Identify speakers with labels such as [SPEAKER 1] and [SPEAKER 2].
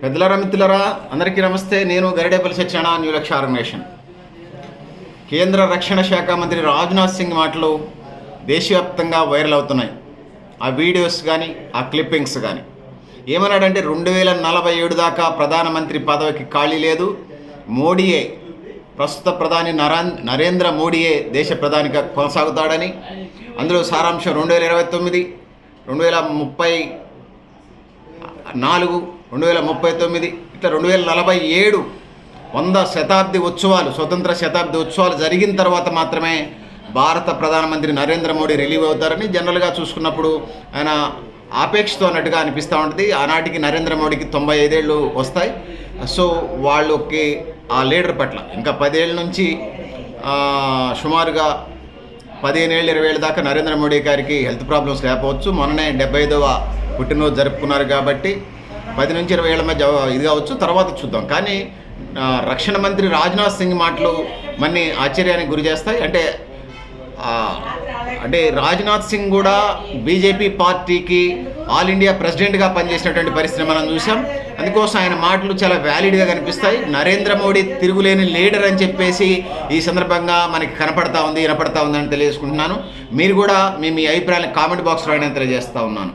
[SPEAKER 1] పెద్దలరా మిత్రులరా అందరికీ నమస్తే. నేను గరిడేపల్లి సత్యన న్యూ లక్ష ఆర్గనైజేషన్ కేంద్ర రక్షణ శాఖ మంత్రి రాజ్నాథ్ సింగ్ మాటలు దేశవ్యాప్తంగా వైరల్ అవుతున్నాయి. ఆ వీడియోస్ కానీ ఆ క్లిప్పింగ్స్ కానీ ఏమన్నాడంటే రెండు వేల నలభై ఏడు దాకా ప్రధానమంత్రి పదవికి ఖాళీ లేదు. మోడీయే ప్రస్తుత ప్రధాని నరా నరేంద్ర మోడీయే దేశ ప్రధానిగా కొనసాగుతాడని. అందులో సారాంశం రెండు వేల ఇరవై తొమ్మిది రెండు వేల ముప్పై నాలుగు రెండు వేల ముప్పై తొమ్మిది ఇట్లా రెండు వేల నలభై ఏడు వంద శతాబ్ది ఉత్సవాలు స్వతంత్ర శతాబ్ది ఉత్సవాలు జరిగిన తర్వాత మాత్రమే భారత ప్రధానమంత్రి నరేంద్ర మోడీ రిలీవ్ అవుతారని జనరల్గా చూసుకున్నప్పుడు ఆయన ఆపేక్షతో అన్నట్టుగా అనిపిస్తూ ఉంటుంది. ఆనాటికి నరేంద్ర మోడీకి తొంభై ఐదేళ్ళు వస్తాయి. సో వాళ్ళకి ఆ లీడర్ పట్ల ఇంకా పదేళ్ళ నుంచి సుమారుగా పదిహేను ఏళ్ళు ఇరవై ఏళ్ళ దాకా నరేంద్ర మోడీ గారికి హెల్త్ ప్రాబ్లమ్స్ లేకపోవచ్చు. మొన్ననే డెబ్బై ఐదవ పుట్టినరోజు జరుపుకున్నారు కాబట్టి పది నుంచి ఇరవై ఏళ్ళ మధ్య ఇది కావచ్చు తర్వాత చూద్దాం. కానీ రక్షణ మంత్రి రాజ్నాథ్ సింగ్ మాటలు మన్ని ఆశ్చర్యానికి గురి చేస్తాయి. అంటే అంటే రాజ్నాథ్ సింగ్ కూడా బీజేపీ పార్టీకి ఆల్ ఇండియా ప్రెసిడెంట్గా పనిచేసినటువంటి పరిస్థితి మనం చూసాం. అందుకోసం ఆయన మాటలు చాలా వ్యాలిడ్గా కనిపిస్తాయి. నరేంద్ర మోడీ తిరుగులేని లీడర్ అని చెప్పేసి ఈ సందర్భంగా మనకి కనపడతా ఉంది వినపడతా ఉంది అని తెలియజేసుకుంటున్నాను. మీరు కూడా మీ మీ అభిప్రాయాన్ని కామెంట్ బాక్స్లో అయినా తెలియజేస్తా ఉన్నాను.